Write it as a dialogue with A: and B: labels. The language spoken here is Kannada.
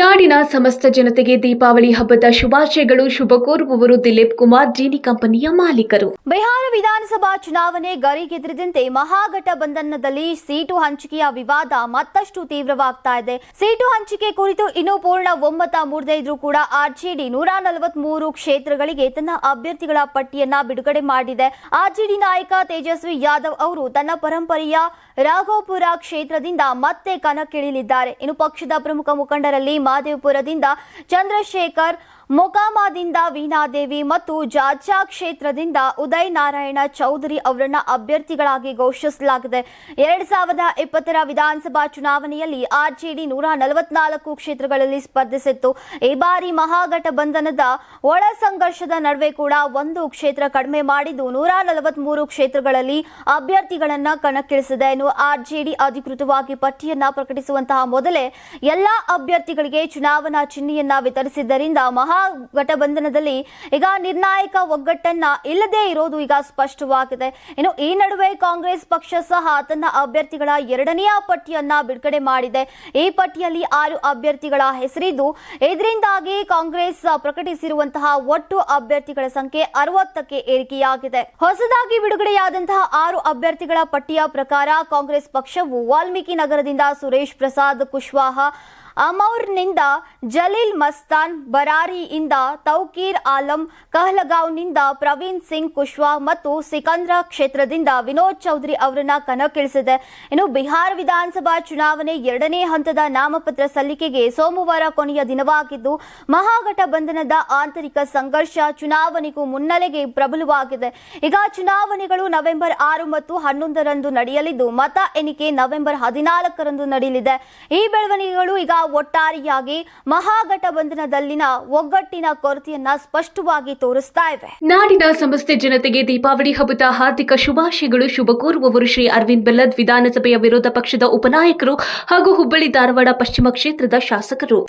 A: ನಾಡಿನ ಸಮಸ್ತ ಜನತೆಗೆ ದೀಪಾವಳಿ ಹಬ್ಬದ ಶುಭಾಶಯಗಳು. ಶುಭ ಕೋರುವವರು ದಿಲೀಪ್ ಕುಮಾರ್, ಜೀನಿ ಕಂಪನಿಯ ಮಾಲೀಕರು.
B: ಬಿಹಾರ ವಿಧಾನಸಭಾ ಚುನಾವಣೆ ಗರಿಗೆದರಿದಂತೆ ಮಹಾಗಠಬಂಧನದಲ್ಲಿ ಸೀಟು ಹಂಚಿಕೆಯ ವಿವಾದ ಮತ್ತಷ್ಟು ತೀವ್ರವಾಗ್ತಾ ಇದೆ. ಸೀಟು ಹಂಚಿಕೆ ಕುರಿತು ಇನ್ನೂ ಪೂರ್ಣ ಒಮ್ಮತ ಮೂಡದೇ ಇದ್ರೂ ಕೂಡ ಆರ್ಜೆಡಿ ನೂರ ನಲವತ್ಮೂರು ಕ್ಷೇತ್ರಗಳಿಗೆ ತನ್ನ ಅಭ್ಯರ್ಥಿಗಳ ಪಟ್ಟಿಯನ್ನ ಬಿಡುಗಡೆ ಮಾಡಿದೆ. ಆರ್ಜೆಡಿ ನಾಯಕ ತೇಜಸ್ವಿ ಯಾದವ್ ಅವರು ತನ್ನ ಪರಂಪರೆಯ ರಾಘೋಪುರ ಕ್ಷೇತ್ರದಿಂದ ಮತ್ತೆ ಕಣಕ್ಕಿಳಿಯಲಿದ್ದಾರೆ ಇನ್ನು ಪಕ್ಷದ ಪ್ರಮುಖ ಮುಖಂಡರಲ್ಲಿ ಮಹದೇವಪುರದಿಂದ ಚಂದ್ರಶೇಖರ್ ಮೊಕಾಮಾದಿಂದ ವೀಣಾದೇವಿ ಮತ್ತು ಜಾಜಾ ಕ್ಷೇತ್ರದಿಂದ ಉದಯ್ ನಾರಾಯಣ ಚೌಧರಿ ಅವರನ್ನ ಅಭ್ಯರ್ಥಿಗಳಾಗಿ ಘೋಷಿಸಲಾಗಿದೆ. ಎರಡ್ ಸಾವಿರದ ಇಪ್ಪತ್ತರ ವಿಧಾನಸಭಾ ಚುನಾವಣೆಯಲ್ಲಿ ಆರ್ಜೆಡಿ ನೂರ ನಲವತ್ನಾಲ್ಕು ಕ್ಷೇತ್ರಗಳಲ್ಲಿ ಸ್ಪರ್ಧಿಸಿತ್ತು. ಈ ಬಾರಿ ಮಹಾಗಠಬಂಧನದ ಒಳ ಸಂಘರ್ಷದ ನಡುವೆ ಕೂಡ ಒಂದು ಕ್ಷೇತ್ರ ಕಡಿಮೆ ಮಾಡಿದ್ದು ನೂರ ನಲವತ್ಮೂರು ಕ್ಷೇತ್ರಗಳಲ್ಲಿ ಅಭ್ಯರ್ಥಿಗಳನ್ನ ಕಣಕ್ಕಿಳಿಸಿದೆ. ಇನ್ನು ಆರ್ಜೆಡಿ ಅಧಿಕೃತವಾಗಿ ಪಟ್ಟಿಯನ್ನ ಪ್ರಕಟಿಸುವಂತಹ ಮೊದಲೇ ಎಲ್ಲಾ ಅಭ್ಯರ್ಥಿಗಳಿಗೆ ಚುನಾವಣಾ ಚಿಹ್ನೆಯನ್ನ ವಿತರಿಸಿದ್ದರಿಂದ ಮಹಾಗಠಬಂಧನದಲ್ಲಿ ಈಗ ನಿರ್ಣಾಯಕ ಒಗ್ಗಟ್ಟನ್ನ ಇಲ್ಲದೇ ಇರೋದು ಈಗ ಸ್ಪಷ್ಟವಾಗಿದೆ. ಇನ್ನು ಈ ನಡುವೆ ಕಾಂಗ್ರೆಸ್ ಪಕ್ಷ ಸಹ ತನ್ನ ಅಭ್ಯರ್ಥಿಗಳ ಎರಡನೆಯ ಪಟ್ಟಿಯನ್ನ ಬಿಡುಗಡೆ ಮಾಡಿದೆ. ಈ ಪಟ್ಟಿಯಲ್ಲಿ ಆರು ಅಭ್ಯರ್ಥಿಗಳ ಹೆಸರಿದ್ದು, ಇದರಿಂದಾಗಿ ಕಾಂಗ್ರೆಸ್ ಪ್ರಕಟಿಸಿರುವಂತಹ ಒಟ್ಟು ಅಭ್ಯರ್ಥಿಗಳ ಸಂಖ್ಯೆ ಅರವತ್ತಕ್ಕೆ ಏರಿಕೆಯಾಗಿದೆ. ಹೊಸದಾಗಿ ಬಿಡುಗಡೆಯಾದಂತಹ ಆರು ಅಭ್ಯರ್ಥಿಗಳ ಪಟ್ಟಿಯ ಪ್ರಕಾರ ಕಾಂಗ್ರೆಸ್ ಪಕ್ಷವು ವಾಲ್ಮೀಕಿ ನಗರದಿಂದ ಸುರೇಶ್ ಪ್ರಸಾದ್ ಕುಶ್ವಾಹ ಅಮೌರ್ನಿಂದ ಜಲೀಲ್ ಮಸ್ತಾನ್ ಬರಾರಿಯಿಂದ ತೌಕೀರ್ ಆಲಂ, ಕಹಲಗಾಂವ್ನಿಂದ ಪ್ರವೀಣ್ ಸಿಂಗ್ ಕುಶ್ವಾ ಮತ್ತು ಸಿಕಂದ್ರ ಕ್ಷೇತ್ರದಿಂದ ವಿನೋದ್ ಚೌಧರಿ ಅವರನ್ನ ಕಣಕ್ಕಿಳಿಸಿದೆ. ಇನ್ನು ಬಿಹಾರ ವಿಧಾನಸಭಾ ಚುನಾವಣೆ ಎರಡನೇ ಹಂತದ ನಾಮಪತ್ರ ಸಲ್ಲಿಕೆಗೆ ಸೋಮವಾರ ಕೊನೆಯ ದಿನವಾಗಿದ್ದು ಮಹಾಗಠಬಂಧನದ ಆಂತರಿಕ ಸಂಘರ್ಷ ಚುನಾವಣೆಗೂ ಮುನ್ನೆಲೆಗೆ ಪ್ರಬಲವಾಗಿದೆ. ಈಗ ಚುನಾವಣೆಗಳು ನವೆಂಬರ್ ಆರು ಮತ್ತು ಹನ್ನೊಂದರಂದು ನಡೆಯಲಿದ್ದು, ಮತ ಎಣಿಕೆ ನವೆಂಬರ್ ಹದಿನಾಲ್ಕರಂದು ನಡೆಯಲಿದೆ. ಈ ಬೆಳವಣಿಗೆಗಳು ಈಗ ಒಟ್ಟಾರೆಯಾಗಿ ಮಹಾಗಠಬಂಧನದಲ್ಲಿನ ಒಗ್ಗಟ್ಟಿನ ಕೊರತೆಯನ್ನ ಸ್ಪಷ್ಟವಾಗಿ ತೋರಿಸ್ತಾ ಇವೆ.
A: ನಾಡಿನ ಸಮಸ್ತ ಜನತೆಗೆ ದೀಪಾವಳಿ ಹಬ್ಬದ ಹಾರ್ದಿಕ ಶುಭಾಶಯಗಳು. ಶುಭ ಕೋರುವವರು ಶ್ರೀ ಅರವಿಂದ್ ಬೆಲ್ಲದ್ ವಿಧಾನಸಭೆಯ ವಿರೋಧ ಪಕ್ಷದ ಉಪನಾಯಕರು ಹಾಗೂ ಹುಬ್ಬಳ್ಳಿ ಧಾರವಾಡ ಪಶ್ಚಿಮ ಕ್ಷೇತ್ರದ ಶಾಸಕರು.